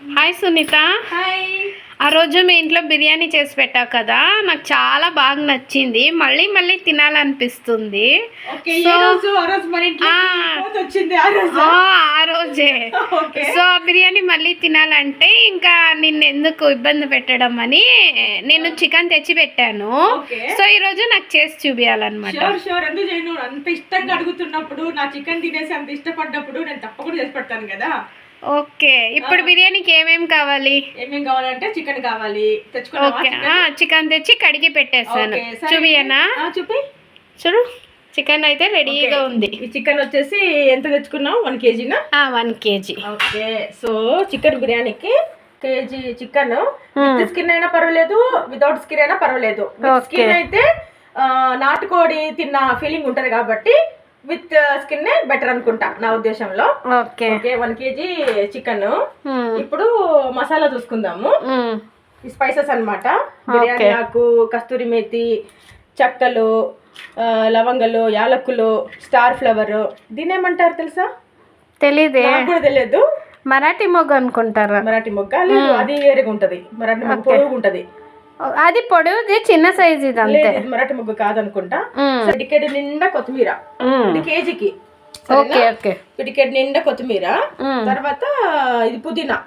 Hi Sunitha hi ఆ రోజు మీ ఇంట్లో బిర్యానీ చేసి పెట్టావు కదా నాకు చాలా బాగా నచ్చింది. మళ్ళీ మళ్ళీ తినాలనిపిస్తుంది. రోజు ఆ రోజు సో ఆ. బిర్యానీ మళ్ళీ తినాలంటే ఇంకా నిన్ను ఎందుకు ఇబ్బంది పెట్టడం అని నేను చికెన్ తెచ్చి పెట్టాను. సో ఈ రోజు నాకు చేసి చూపించాలన్నమాట అంత ఇష్టంగా అడుగుతున్నప్పుడు నా చికెన్ తినేసి అంత ఇష్టపడ్డప్పుడు నేను తప్పకుండా చేసి పెడతాను కదా. ఓకే ఇప్పుడు బిర్యానీకి ఏమేం కావాలి? ఏమేం కావాలంటే చికెన్ కావాలి ఓకే? చికెన్? తెచ్చి కడిగి పెట్టేస్తాను. చూపియనా చూపి. చూడు చికెన్ అయితే రెడీగా ఉంది. ఈ చికెన్ వచ్చేసి ఎంత తెచ్చుకున్నావు? One కేజీనా? One KG. Okay so chicken బిర్యానీకి కేజీ చికెన్. విత్ స్కిన్ అయినా పర్వాలేదు వితౌట్ స్కిన్ అయినా పర్వాలేదు. స్కిన్ అయితే నాటుకోడి తిన్న ఫీలింగ్ ఉంటది కాబట్టి విత్ స్కిన్ బెటర్ అనుకుంటా నా ఉద్దేశంలో. Okay. Okay one KG chicken. ఇప్పుడు మసాలా చూసుకుందాము. ఈ స్పైసెస్ అన్నమాట. బిర్యానీ. ఆకు కస్తూరి మేతి చెక్కలు లవంగలు యాలక్కులు స్టార్ ఫ్లవర్. దీని ఏమంటారు తెలుసా? కూడా తెలియదు. మరాఠీ మొగ్గు అనుకుంటారా? మరాఠీ మొగ్గ? లేదు అది వేరేగా ఉంటది మరాఠీ మొగ్గ పొడుగు ఉంటది అది పొడవుది చిన్న సైజ్ ఇది అంతే. మరాఠీ మొగ్గ కాదనుకుంటా. పిడికెడ్ నిండా కొత్తిమీర. ఇది కేజీకి. Okay okay. పిడికెడ్ నిండా కొత్తిమీర. తర్వాత ఇది పుదీనా.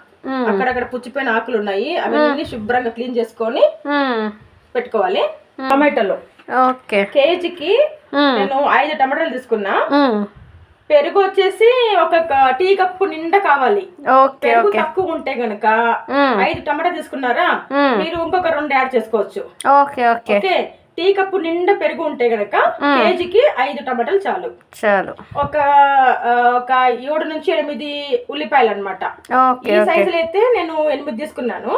అక్కడక్కడ పుచ్చిపోయిన ఆకులు ఉన్నాయి అవన్నీ శుభ్రంగా క్లీన్ చేసుకొని. పెట్టుకోవాలి. టమాటాలు. ఓకే. కేజీకి. నేను ఐదు టమాటాలు తీసుకున్నా. పెరుగు వచ్చేసి ఒక టీ కప్పు నిండా కావాలి. పెరుగు తక్కువ ఉంటే గనక. ఐదు టమాటా తీసుకున్నారా. మీరు ఇంకొక రెండు యాడ్ చేసుకోవచ్చు. ఓకే. ఓకే? టీ కప్పు నిండా పెరుగు ఉంటే గనక కేజీకి ఐదు టమాటాలు చాలు చాలు ఒక ఒక ఏడు నుంచి ఎనిమిది ఉల్లిపాయలు అనమాట ఈ సైజులో అయితే నేను ఎనిమిది తీసుకున్నాను.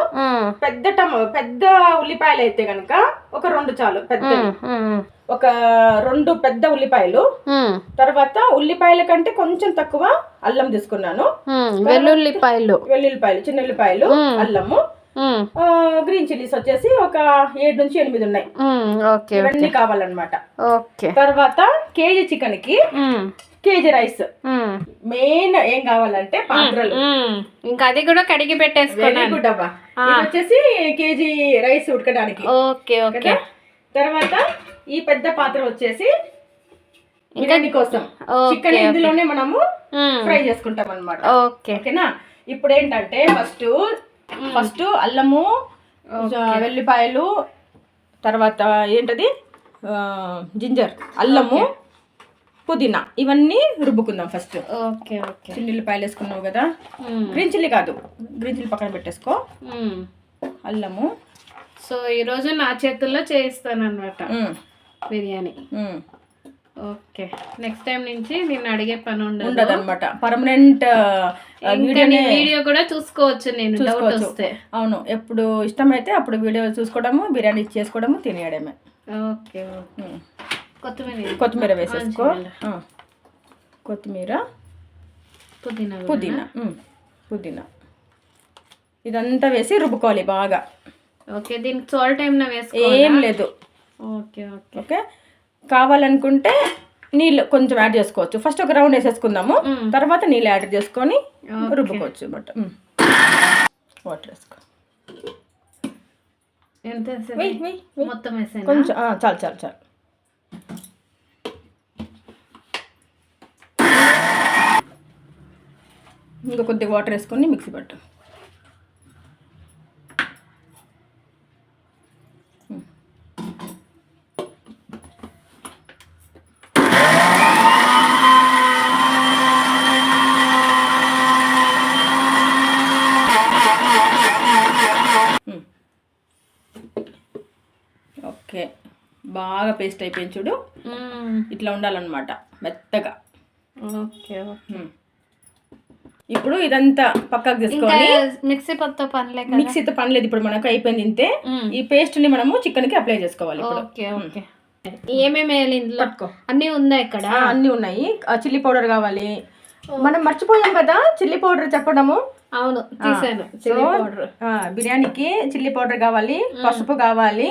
పెద్ద టమ పెద్ద ఉల్లిపాయలు అయితే గనక ఒక రెండు చాలు పెద్ద. ఒక రెండు పెద్ద ఉల్లిపాయలు. తర్వాత ఉల్లిపాయల కంటే కొంచెం తక్కువ అల్లం తీసుకున్నాను. వెల్లుల్లిపాయలు వెల్లుల్లిపాయలు చిన్న ఉల్లిపాయలు. అల్లము గ్రీన్ చిల్లీస్ వచ్చేసి ఒక ఏడు నుంచి ఎనిమిది ఉన్నాయి. ఓకే ఇవన్నీ కావాలన్నమాట. ఓకే. తర్వాత కేజీ చికెన్కి. KG rice. మెయిన్ ఏం కావాలంటే పాత్రలు. ఇంకా అది కూడా కడిగి పెట్టేసుకున్నాను. ఇది వచ్చేసి కేజీ రైస్ ఉడకడానికి. Okay okay? తర్వాత ఈ పెద్ద పాత్ర వచ్చేసి బిర్యానీ కోసం. చికెన్ ఇందులోనే మనము. ఫ్రై చేసుకుంటాం అన్నమాట ఓకే. ఓకేనా? ఇప్పుడు ఏంటంటే ఫస్ట్ ఫస్ట్ అల్లము వెల్లిపాయలు తర్వాత ఏంటది? జింజర్ అల్లము పుదీనా. ఇవన్నీ రుబ్బుకుందాం ఫస్ట్. Okay okay. చిన్న ఉల్లిపాయలు వేసుకున్నావు కదా. గ్రీన్ చిల్లీ కాదు. గ్రీన్ చిల్లీ పక్కన పెట్టేసుకో. అల్లము. సో ఈరోజు నా చేతుల్లో చేయిస్తాను అనమాట బిర్యానీ. ఓకే. నెక్స్ట్ టైం నుంచి నేను అడిగే పని ఉండదు. ఉండదు అనమాట పర్మనెంట్ వీడియో కూడా చూసుకోవచ్చు నేను డౌట్. వస్తే. అవును ఎప్పుడు ఇష్టమైతే అప్పుడు వీడియో చూసుకోవడము బిర్యానీ చేసుకోవడము తినేయడమే. ఓకే. కొత్తిమీర కొత్తిమీర వేసేసుకో. కొత్తిమీర. పుదీనా. పుదీనా పుదీనా. ఇదంతా వేసి రుబ్బుకోవాలి బాగా. ఓకే దీనికి సాల్ట్ ఏమైనా వేసుకో ఏం లేదు. Okay okay. ఓకే? కావాలనుకుంటే నీళ్ళు కొంచెం యాడ్ చేసుకోవచ్చు. ఫస్ట్ ఒక రౌండ్ వేసేసుకుందాము. తర్వాత నీళ్ళు యాడ్ చేసుకొని. రుబ్బుకోవచ్చు బట్ వాటర్ వేసుకో. మొత్తం కొంచెం చాలు చాలు చాలు. ఇంకా కొద్దిగా వాటర్ వేసుకొని మిక్సీ పట్టు ఉమ్. ఓకే బాగా పేస్ట్ అయిపోయింది చూడు. ఇట్లా ఉండాలన్నమాట మెత్తగా. ఓకే. ఇప్పుడు ఇదంతా పక్కకు తీసుకొని మిక్సీ పత్తో పనిలే మిక్సీతో పని లేదు ఇప్పుడు మనకు అయిపోయింది ఇంతే మ్మ్. ఈ పేస్ట్ని మనము చికెన్కి అప్లై చేసుకోవాలి ఓకే ఓకే. ఏమేమి వేయాలి ఇందులో? అన్నీ ఉందా ఇక్కడ? అన్నీ ఉన్నాయి. చిల్లీ పౌడర్ కావాలి. మనం మర్చిపోయాం కదా చిల్లీ పౌడర్ చెప్పడము. అవును తీసాను. Chilli powder. బిర్యానీకి చిల్లీ పౌడర్ కావాలి పసుపు కావాలి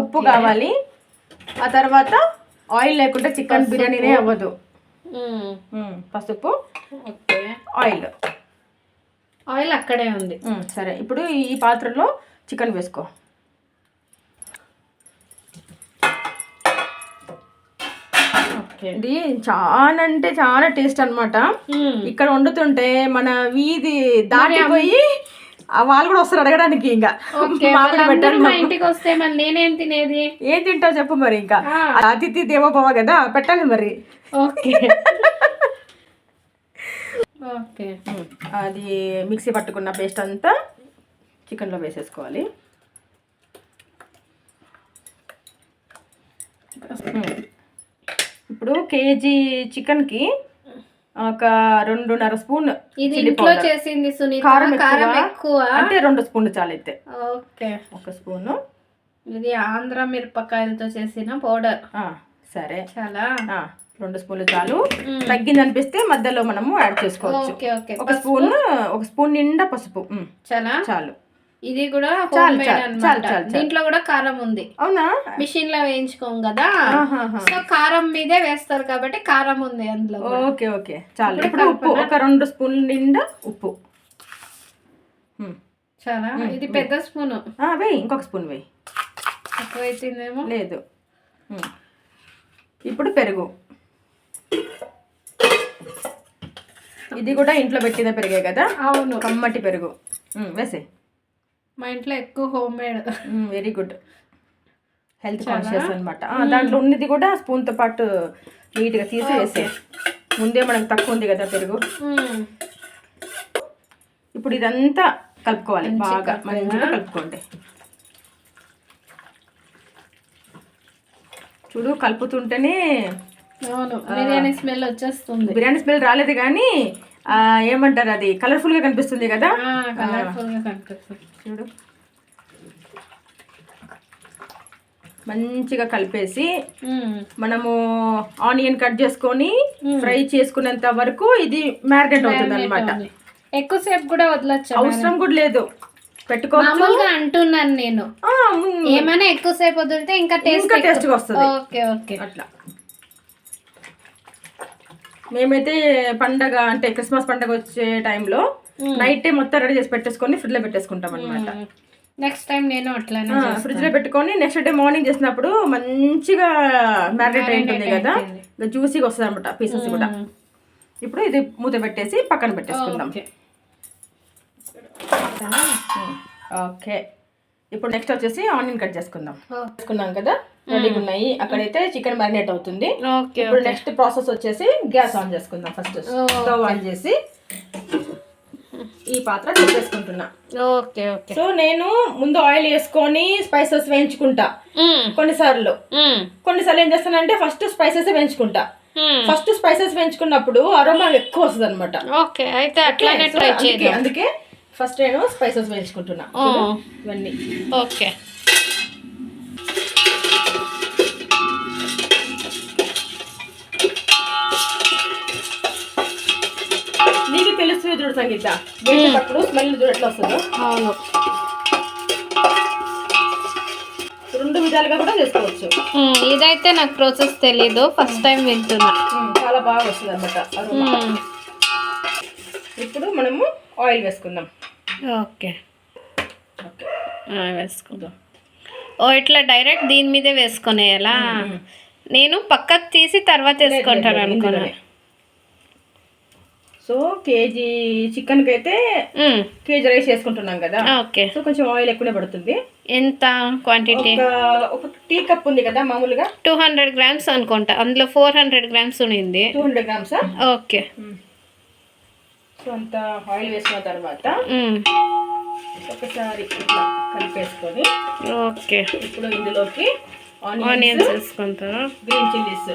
ఉప్పు కావాలి. ఆ తర్వాత ఆయిల్ లేకుండా చికెన్ బిర్యానీనే అవ్వదు. పసుపు. ఓకే. ఆయిల్. ఆయిల్ అక్కడే ఉంది. సరే. ఇప్పుడు ఈ పాత్రలో చికెన్ వేసుకో. ఇది చాలా అంటే చాలా టేస్ట్ అన్నమాట. ఇక్కడ వండుతుంటే మన వీధి దాటిపోయి వాళ్ళు కూడా వస్తారు అడగడానికి ఇంకా. మా ఇంటికి వస్తే మరి నేనేం తినేది? ఏం తింటావు చెప్పు మరి ఇంకా. అతిథి దేవోభవ కదా పెట్టాలి మరి. ఓకే. ఓకే. అది మిక్సీ పట్టుకున్న పేస్ట్ అంతా చికెన్లో వేసేసుకోవాలి. ఇప్పుడు కేజీ చికెన్కి ఒక రెండున్నర స్పూన్ ఇది ఇంట్లో చేసింది సునీత? కారం కారం ఎక్కువ? అంటే రెండు స్పూన్లు చాలు అయితే. ఓకే. ఒక స్పూను. ఇది ఆంధ్ర మిరపకాయలతో చేసిన పౌడర్. సరే. చాలా. రెండు స్పూన్లు చాలు. తగ్గింది అనిపిస్తే మధ్యలో మనము యాడ్ చేసుకోవచ్చు. ఒక స్పూన్ ఒక స్పూన్ నిండా పసుపు. చాలా? చాలు. ఇది కూడా చాలు, హోమ్ మేడ్ చాలు. దీంట్లో కూడా కారం ఉంది. అవునా? మిషన్లో వేయించుకోం కదా. సో కారం మీదే వేస్తారు కాబట్టి కారం ఉంది అందులో. Okay okay. చాలు. ఇప్పుడు ఉప్పు? ఒక రెండు స్పూన్ల నిండా ఉప్పు. చాలా. ఇది పెద్ద స్పూన్. వేయి. ఇంకొక స్పూన్ వేయి. ఎక్కువైతుందేమో లేదు. ఇప్పుడు పెరుగు. ఇది కూడా ఇంట్లో పెట్టిన పెరిగే కదా? అవును. కమ్మటి పెరుగు. వేసే మా ఇంట్లో ఎక్కువ home made very good health conscious అనమాట దాంట్లో ఉన్నది కూడా స్పూన్తో పాటు నీట్గా తీసి వేసే ముందే మనకు తక్కువ ఉంది కదా పెరుగు. ఇప్పుడు ఇదంతా కలుపుకోవాలి బాగా. మంచిగా కలుపుకోండి. చూడు కలుపుతుంటేనే అవును బిర్యానీ స్మెల్ వచ్చేస్తుంది. బిర్యానీ స్మెల్ రాలేదు కానీ ఏమంటారు అది? కలర్ఫుల్గా కనిపిస్తుంది కదా? కలర్ఫుల్గా కనిపిస్తుంది. చూడు. మంచిగా కలిపేసి. మనము ఆనియన్ కట్ చేసుకొని ఫ్రై చేసుకునేంత వరకు ఇది మ్యారినేట్ అవుతుంది. అనమాట ఎక్కువసేపు కూడా వదలొచ్చు అవసరం కూడా లేదు. పెట్టుకోవచ్చు. అంటున్నాను నేను. ఏమైనా ఎక్కువసేపు వదిలితే ఇంకా టేస్ట్ ఇంకా టేస్ట్గా వస్తుంది. Okay okay. అట్లా. మేమైతే పండగ అంటే క్రిస్మస్ పండగ వచ్చే టైంలో నైట్ టైం మొత్తం రెడీ చేసి పెట్టేసుకొని ఫ్రిడ్జ్లో పెట్టేసుకుంటాం అనమాట నెక్స్ట్ టైం నేను అట్లానే ఫ్రిడ్జ్లో పెట్టుకొని నెక్స్ట్ డే మార్నింగ్ చేసినప్పుడు మంచిగా మ్యారినేట్ అయి ఉంటుంది కదా జ్యూసీగా వస్తుంది అనమాట పీసెస్ కూడా. ఇప్పుడు ఇది మూత పెట్టేసి పక్కన పెట్టేసుకుందాం. ఓకే. ఇప్పుడు నెక్స్ట్ వచ్చేసి ఆనియన్ కట్ చేసుకుందాం. చేసుకున్నాం కదా రెడీగా ఉన్నాయి. అక్కడైతే చికెన్ మ్యారినేట్ అవుతుంది. ఇప్పుడు నెక్స్ట్ ప్రాసెస్ వచ్చేసి గ్యాస్ ఆన్ చేసుకుందాం ఫస్ట్ స్టవ్ ఆన్ చేసి ఈ పాత్ర చేసుకుంటున్నా ఓకే ఓకే. సో నేను ముందు ఆయిల్ వేసుకొని స్పైసెస్ వేయించుకుంటా. కొన్నిసార్లు. కొన్నిసార్లు ఏం చేస్తానంటే ఫస్ట్ స్పైసెస్ వేయించుకుంటా. ఫస్ట్ స్పైసెస్ వేయించుకున్నప్పుడు అరోమా ఎక్కువ వస్తుంది అనమాట ఓకే అయితే అట్లానే ట్రై చేద్దాం అందుకే ఫస్ట్ నేను స్పైసెస్ వేయించుకుంటున్నా. చూడు, ఇవన్నీ. ఓకే. తెలుస్తుంది చూడు సంగీత. వేసేటప్పుడు స్మెల్ చూడు ఎట్లా వస్తుందో. అవును. రెండు విధాలుగా కూడా చేసుకోవచ్చు. ఇదైతే నాకు ప్రాసెస్ తెలీదు ఫస్ట్ టైం వింటున్నా. చాలా బాగా వస్తుంది అనమాట. ఇప్పుడు మనము ఆయిల్ వేసుకుందాం. ఓకే. వేసుకుందాం. ఓ ఇట్లా డైరెక్ట్ దీని మీదే వేసుకునేయాలా? నేను పక్కకు తీసి తర్వాత వేసుకుంటాను అనుకున్నా. సో కేజీ చికెన్కి అయితే. కేజీ రైస్ వేసుకుంటున్నాం కదా. ఓకే. సో కొంచెం ఆయిల్ ఎక్కువనే పడుతుంది. ఎంత క్వాంటిటీ? ఒక టీ కప్ ఉంది కదా మామూలుగా. టూ హండ్రెడ్ గ్రామ్స్ అనుకుంటా. అందులో ఫోర్ హండ్రెడ్ గ్రామ్స్ ఉన్నింది. Two hundred grams? Okay. So అంత ఆయిల్ వేసిన తర్వాత. ఒకసారి ఇట్లా కలిపేసుకొని ఓకే. ఇప్పుడు ఇందులోకి ఆనియన్స్ వేసుకుంటారా గ్రీన్ చిల్లీస్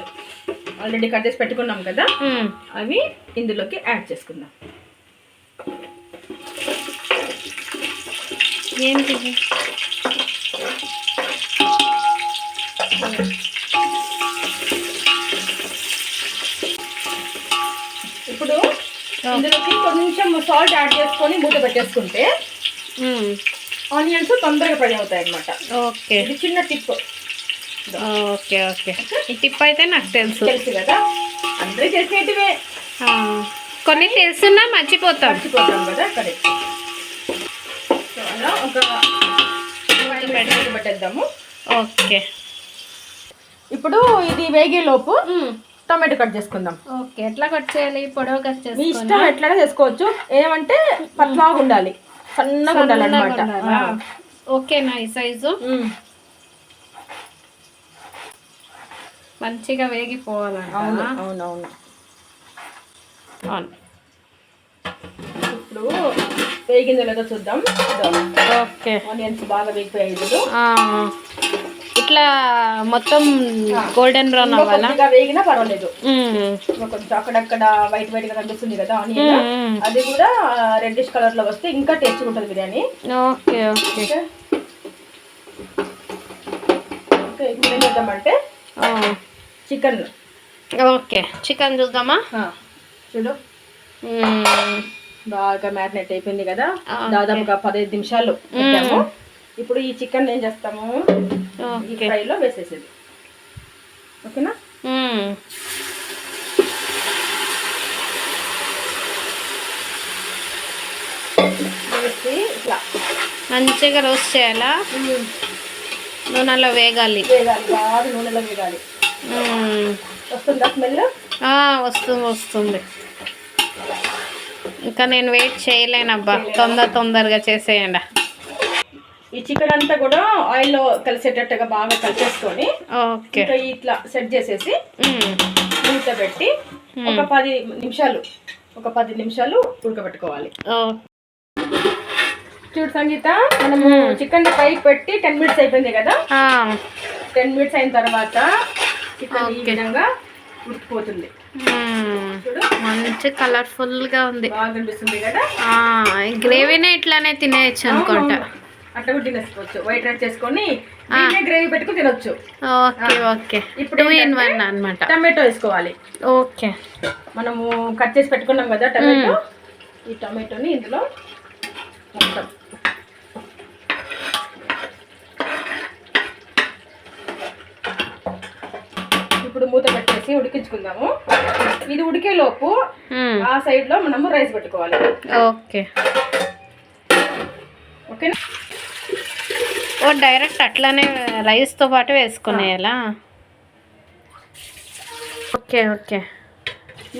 ఆల్రెడీ కట్ చేసి పెట్టుకున్నాం కదా? మ్మ్. అవి ఇందులోకి యాడ్ చేసుకుందాం. ఏంటి? ఇప్పుడు ఇందులోకి కొంచెం సాల్ట్ యాడ్ చేసుకొని మూత పెట్టేసుకుంటే. ఆనియన్స్ తొందరగా ఫ్రై అవుతాయి అన్నమాట ఓకే ఇది చిన్న టిప్ ఓకే ఓకే. ఈ టిప్ అయితే నాకు తెలుసు. తెలుసు కదా? అందరూ చేసేటివే. కొన్ని తెలుసున్నా మర్చిపోతాం. మర్చిపోతాం కదా? కరెక్ట్ ఒక పెట్టేద్దాము ఓకే. ఇప్పుడు ఇది వేగేలోపు టొమాటో కట్ చేసుకుందాం. ఓకే ఎట్లా కట్ చేయాలి? పొడవు కట్ మీ ఇష్టం ఎట్లైనా చేసుకోవచ్చు. ఏమంటే పట్లాగా ఉండాలి. సన్నగా ఉండాలి. అనమాట ఓకేనా ఈ సైజు. మంచిగా వేగిపోవాలంట. అవును అవునవును. అవును ఇప్పుడు వేగిందో లేదో చూద్దాం. ఓకే. ఆనియన్స్ బాగా వేగిపోయాయి ఇట్లా మొత్తం గోల్డెన్ బ్రౌన్ అవ్వాలా? వేగినా పర్వాలేదు. కొంచెం అక్కడక్కడ వైట్ వైట్గా కనిపిస్తుంది కదా ఆనియన్. అది కూడా రెడ్డిష్ కలర్లో వస్తే ఇంకా టేస్ట్ ఉంటుంది బిర్యానీ. Okay okay. ఓకే. ఇప్పుడు ఏం చేద్దామంటే చికెన్ ఓకే. చికెన్ చూద్దామా? చూడు. బాగా మ్యారినేట్ అయిపోయింది కదా. దాదాపుగా పదిహేను నిమిషాలు పెట్టాము. ఇప్పుడు ఈ చికెన్ ఏం చేస్తాము? ఈ ఫ్రైలో వేసేసేది. ఓకేనా. వేసి ఇట్లా. మంచిగా రోస్ట్ చేయాలా? నూనెలో వేగాలి. వేగాలి బాగా నూనెలో వేగాలి. వస్తుందా స్మెల్? వస్తుంది వస్తుంది. ఇంకా నేను వెయిట్ చేయలేనబ్బా తొందర తొందరగా చేసేయండి. ఈ చికెన్ అంతా కూడా ఆయిల్లో కలిసేటట్టుగా బాగా ఓకే. ఇంకా ఇట్లా సెట్ చేసేసి. మూత పెట్టి ఒక పది నిమిషాలు ఒక పది నిమిషాలు ఉడకబెట్టుకోవాలి. చూడు సంగీత. మనము చికెన్ పై పెట్టి టెన్ మినిట్స్ అయిపోయింది కదా? టెన్ మినిట్స్ అయిన తర్వాత చికెన్ ఈ. విధంగా ఉడికిపోతుంది. మంచి కలర్ఫుల్గా ఉంది. బాగా కనిపిస్తుంది కదా? గ్రేవీనే ఇట్లానే తినేయచ్చు అనుకుంటా. అట్లా కూడా తినేసుకోవచ్చు. వైట్ రైస్ చేసుకొని గ్రేవీ పెట్టుకుని తినొచ్చు. Okay okay. ఇప్పుడు ఇన్ వన్ అనమాట టమాటో వేసుకోవాలి. ఓకే. మనము కట్ చేసి పెట్టుకున్నాం కదా టమాటో? ఈ టమాటోని ఇందులో మొత్తం. ఇప్పుడు మూత పెట్టేసి ఉడికించుకుందాము. ఇది ఉడికే లోపు. ఆ సైడ్లో మనము రైస్ పెట్టుకోవాలి. ఓకే. ఓకేనా? ఓ డైరెక్ట్ అట్లానే రైస్తో పాటు వేసుకునేయాలా? Okay okay.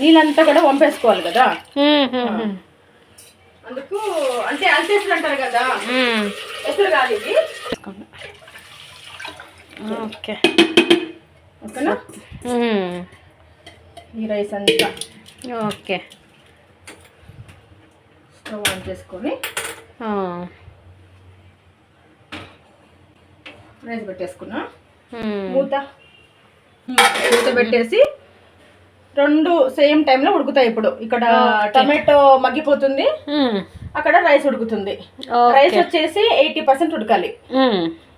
నీళ్ళంతా కూడా వంపేసుకోవాలి కదా. అందుకు అంటే అల్చేసిన అంటారు కదా. ఎసురు కాదు ఇది. ఓకే. ఓకేనా. ఈ రైస్ అంతా ఓకే స్టవ్ ఆన్ చేసుకొని. రైస్ పెట్టేసుకున్నా. మూత మూత పెట్టేసి రెండు సేమ్ టైంలో ఉడుకుతాయి ఇప్పుడు ఇక్కడ టమాటో మగ్గిపోతుంది. అక్కడ రైస్ ఉడుకుతుంది. రైస్ వచ్చేసి ఎయిటీ పర్సెంట్ ఉడకాలి.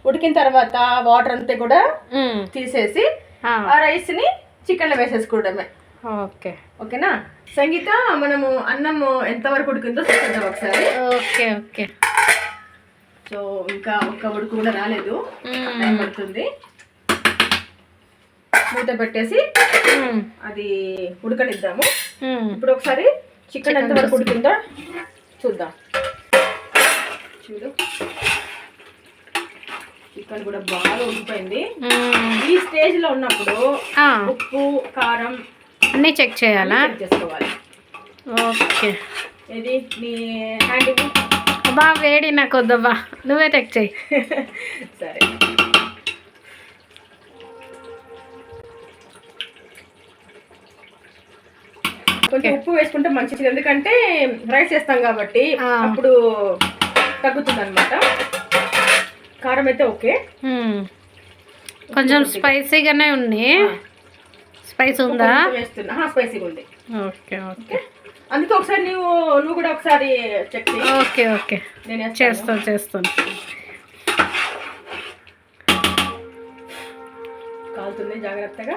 ఉడికిన తర్వాత వాటర్ అంతా కూడా. తీసేసి ఆ. ఆ రైస్ని చికెన్లో వేసేసుకోవడమే. ఓకే. ఓకేనా? సంగీత మనము అన్నం ఎంతవరకు ఉడికిందో చూసేద్దాం ఒకసారి. Okay okay. సో ఇంకా ఒక్క ఉడుకు కూడా రాలేదు. టైం పడుతుంది. మూత పెట్టేసి. అది ఉడకనిద్దాము. ఇప్పుడు ఒకసారి చికెన్ ఎంత వరకు ఉడికిందో చూద్దాం. చూడు. చికెన్ కూడా బాగా ఉడికిపోయింది. మ్మ్. ఈ స్టేజ్లో ఉన్నప్పుడు ఉప్పు కారం అన్నీ చెక్ చేయాలా? చెక్ చేసుకోవాలి. ఓకే. ఇది నీ హ్యాండ్. అబ్బా వేడి నాకు వద్దబ్బా. నువ్వే చెక్ చేయి. సరే. కొంచెం ఉప్పు వేసుకుంటే మంచిది. ఎందుకంటే రైస్ వేస్తాం కాబట్టి. అప్పుడు తగ్గుతుంది అనమాట కారం అయితే ఓకే. కొంచెం స్పైసీగానే ఉంది. స్పైస్ ఉందా? వేస్తున్నా స్పైసీగా ఉంది. Okay okay. అందుకే ఒకసారి నువ్వు నువ్వు కూడా ఒకసారి చెక్ ఓకే ఓకే. నేను. చేస్తాను. చేస్తాను కాలుతుంది జాగ్రత్తగా.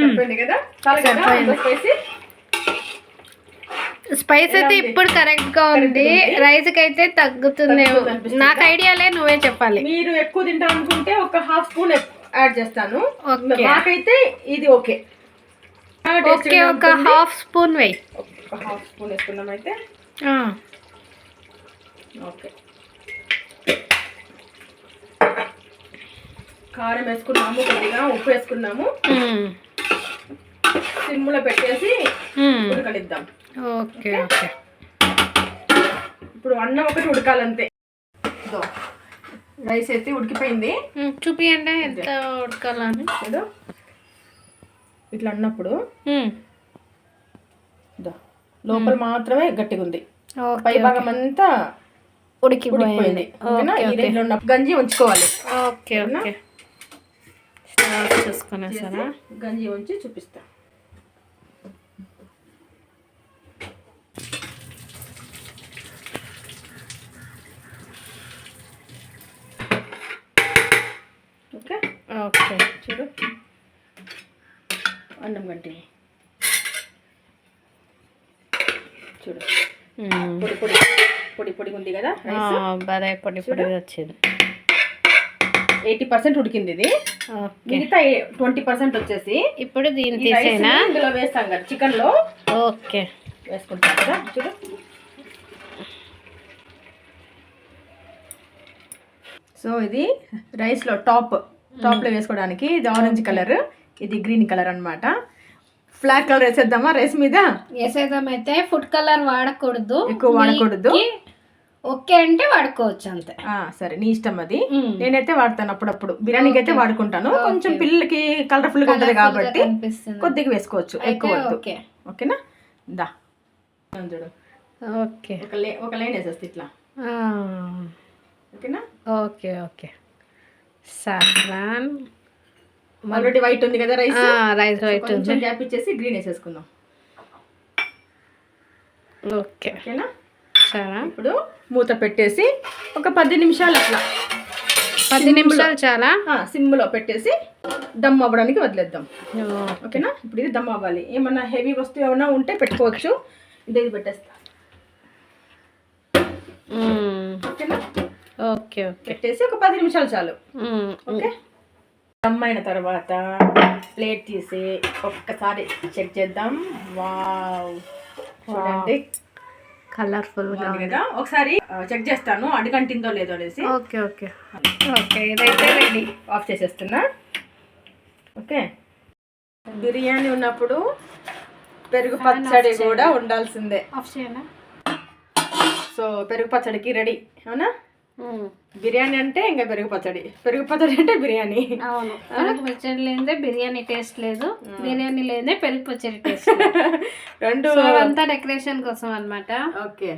సరిపోయింది కదా? చాలా కదా. స్పైసీ అయితే? ఇప్పుడు కరెక్ట్గా ఉంది. రైస్కి అయితే తగ్గుతుందేమో? నాకు ఐడియాలే నువ్వే చెప్పాలి మీరు ఎక్కువ తింటాం అనుకుంటే ఒక హాఫ్ స్పూన్ యాడ్ చేస్తాను. నాకైతే ఇది ఓకే ఓకే ఒక హాఫ్ స్పూన్ వెయ్యి ఒక హాఫ్ స్పూన్ వేసుకుందాం అయితే ఆ, ఓకే కారం వేసుకున్నాము కొద్దిగా ఉప్పు వేసుకున్నాము. సిమ్లో పెట్టేసి మ్మ్. ఉడకనిద్దాం ఓకే ఓకే. ఇప్పుడు అన్నం ఒకటి ఉడకాలంతే. ఇదో. రైస్ అయితే ఉడికిపోయింది. చూపియండి ఎంత ఉడకాలని. ఏదో ఇట్లా అన్నప్పుడు. ఇదో. లోపల మాత్రమే గట్టిగా ఉంది పై భాగం అంతా ఉడికిపోయింది. గంజి ఉంచుకోవాలి. Okay okay. చేసుకునేసారా? గంజి ఉంచి చూపిస్తా. ఓకే? ఓకే. చూడు. అన్నం గంటి. చూడు. పొడి పొడి పొడి పొడి ఉంది కదా భలే పొడి పొడి వచ్చింది. ఎయిటీ పర్సెంట్ ఉడికింది ఇది. మిగతా ట్వంటీ పర్సెంట్ వచ్చేసి ఇప్పుడు దీన్ని తీసేనా? ఇందులో వేస్తాం కదా చికెన్లో ఓకే. వేసుకుంటాం కదా చూడు. సో ఇది రైస్లో టాప్ టాప్లో వేసుకోవడానికి ఇది ఆరెంజ్ కలర్ ఇది గ్రీన్ కలర్ అన్నమాట. ఫ్లాగ్ కలర్ వేసేద్దామా రైస్ మీద? వేసేద్దామైతే ఫుడ్ కలర్ వాడకూడదు. ఎక్కువ వాడకూడదు. ఓకే అంటే వాడుకోవచ్చు అంతే. సరే నీ ఇష్టం అది. నేనైతే వాడతాను అప్పుడప్పుడు. బిర్యానీకి అయితే వాడుకుంటాను. కొంచెం పిల్లలకి కలర్ఫుల్గా ఉంటది కాబట్టి కొద్దిగా వేసుకోవచ్చు. ఎక్కువ ఓకేనా? దా. చూడు ఓకే. ఒక లే ఒక లైన్ వేసేస్తే ఇట్లా. ఓకేనా? Okay okay. Saffron already white ఉంది కదా రైస్ రైస్ వైట్ కొంచెం గ్యాప్ ఇచ్చేసి గ్రీన్ వేసేసుకుందాం. ఓకే. ఓకేనా? చాలా ఇప్పుడు మూత పెట్టేసి ఒక పది నిమిషాలు అట్లా. పది నిమిషాలు చాలా? సిమ్లో పెట్టేసి దమ్ అవ్వడానికి వదిలేద్దాం. ఓకేనా? ఇప్పుడు ఇది దమ్ అవ్వాలి. ఏమన్నా హెవీ వస్తువు ఏమన్నా ఉంటే పెట్టుకోవచ్చు. ఇది ఇది పెట్టేస్తా ఓకే ఓకే. పెట్టేసి ఒక పది నిమిషాలు చాలు. ఓకే? దమ్ అయిన తర్వాత ప్లేట్ తీసి ఒక్కసారి చెక్ చేద్దాం. వావ్. చూడండి. కలర్ఫుల్గా బాగుంది కదా? ఒకసారి చెక్ చేస్తాను అడుగంటిందో లేదో అనేసి. Okay okay. ఓకే ఇదైతే రెడీ ఆఫ్ చేసేస్తున్నా. ఓకే. బిర్యానీ ఉన్నప్పుడు పెరుగు పచ్చడి కూడా ఉండాల్సిందే. సో పెరుగు పచ్చడికి రెడీ అవునా? బిర్యానీ అంటే ఇంకా పెరుగు పచ్చడి. పెరుగు పచ్చడి అంటే బిర్యానీ. అవును. పెరుగు పచ్చడి లేదే బిర్యానీ టేస్ట్ లేదు. బిర్యానీ లేదే పెరుగు పచ్చడి టేస్ట్ రెండు అంతా డెకరేషన్ కోసం అన్నమాట. ఓకే.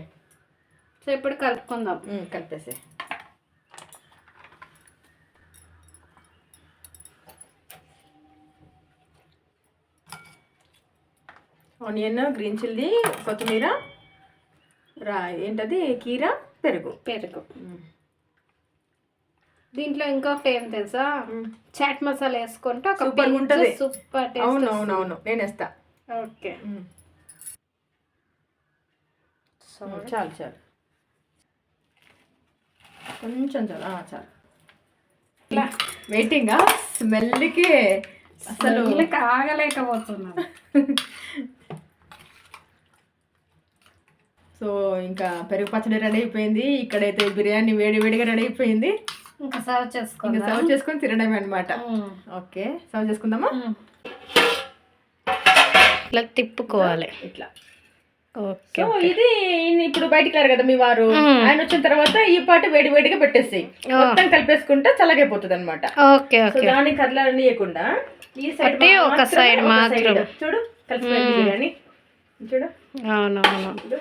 సో ఇప్పుడు కలుపుకుందాం. కలిపేసి ఆనియన్ గ్రీన్ చిల్లీ కొత్తిమీర రా ఏంటది? కీర పెరుగు. పెరుగు. దీంట్లో ఇంకొకటి ఏం తెలుసా? చాట్ మసాలా వేసుకుంటే ఒక Super ఉంటది. సూపర్ టేస్ట్ అవును అవును అవును. నేను వేస్తా. ఓకే. చాలు చాలు కొంచెం చాలు. చాలు. వెయిటింగ్ స్మెల్కి అసలు అసలు సో ఇంకా పెరుగు పచ్చడి రెడీ అయిపోయింది. ఇక్కడైతే బిర్యానీ వేడి వేడిగా రెడీ అయిపోయింది. ఇంకా సర్వ్ ఇంకా చేసుకుందాం సర్వ్ చేసుకొని తినడమే అనమాట. ఓకే సర్వ్ చేసుకుందామా? ఇట్లా తిప్పుకోవాలి. ఇట్లా. ఓకే సో ఇది ఇప్పుడు బయటికి రారు కదా మీ వారు. ఆయన వచ్చిన తర్వాత ఈ పాట వేడి వేడిగా పెట్టేసి మొత్తం కలిపేసుకుంటే చల్లగైపోతుంది అనమాట ఓకే. దాన్ని కదలనియకుండా ఈ సైడ్ ఒక ఒక మాత్రం. చూడు కలిసిపోయింది బిర్యానీ. చూడు. అవునవును. చూడు.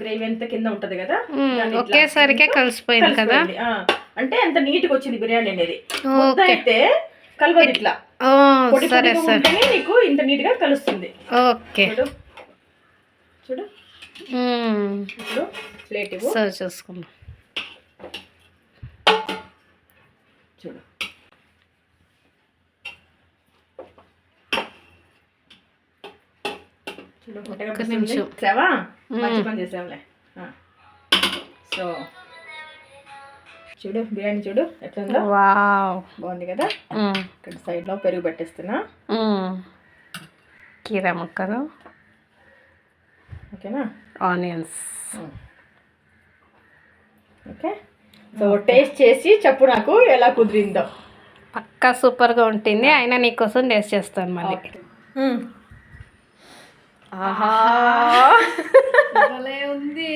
గ్రేవీ ఎంత కింద ఉంటది కదా? ఒకేసారికే కలిసిపోయింది కదా? అంటే అంత నీట్గా వచ్చింది బిర్యానీ అనేది. అయితే కలవదు ఇట్లా. సరే సరే. నీకు ఇంత నీట్గా కలుస్తుంది. ఓకే. చూడు. ఇప్పుడు ప్లేట్ సర్వ్ చేసుకుందాం. చూడు చూడు ఒకటే ఒక్క. నిమిషం. చూసావా పని చేసాంలే ఆ. సో చూడు బిర్యానీ చూడు. ఎట్లుందో? వావ్ బాగుంది కదా? మ్మ్. ఇక్కడ సైడ్లో పెరుగు పెట్టేస్తున్నా. మ్మ్. కీరా ముక్కలు. ఓకేనా? Onions okay. సో టేస్ట్ చేసి చెప్పు నాకు ఎలా కుదిరిందో. పక్కా సూపర్గా ఉంటుంది. అయినా నీకోసం టేస్ట్ చేస్తాను మళ్ళీ. భలే ఉంది.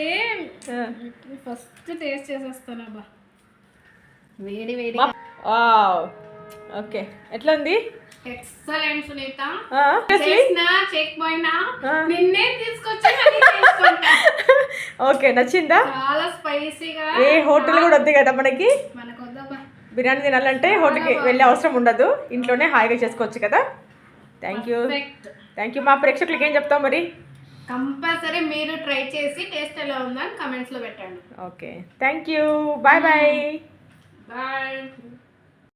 ఫస్ట్ టేస్ట్ చేసేస్తాను అబ్బా. వేడి వేడి ఓకే. ఎట్లా ఉంది? ఎక్సలెంట్ సునీత. చేసినా చేయకపోయినా ఆ. నిన్నే తీసుకొచ్చి. ఓకే నచ్చిందా? చాలా స్పైసీగా ఏ హోటల్ కూడా వద్దు కదా మనకి? మనకు వద్దబ్బా బిర్యానీ తినాలంటే హోటల్కి వెళ్ళే అవసరం ఉండదు. ఇంట్లోనే హాయిగా చేసుకోవచ్చు కదా? థ్యాంక్ యూ థ్యాంక్ యూ మా ప్రేక్షకులకి ఏం చెప్తాం మరి? కంపల్సరీ మీరు ట్రై చేసి టేస్ట్ ఎలా ఉందని కమెంట్స్లో పెట్టండి. Okay thank you bye bye bye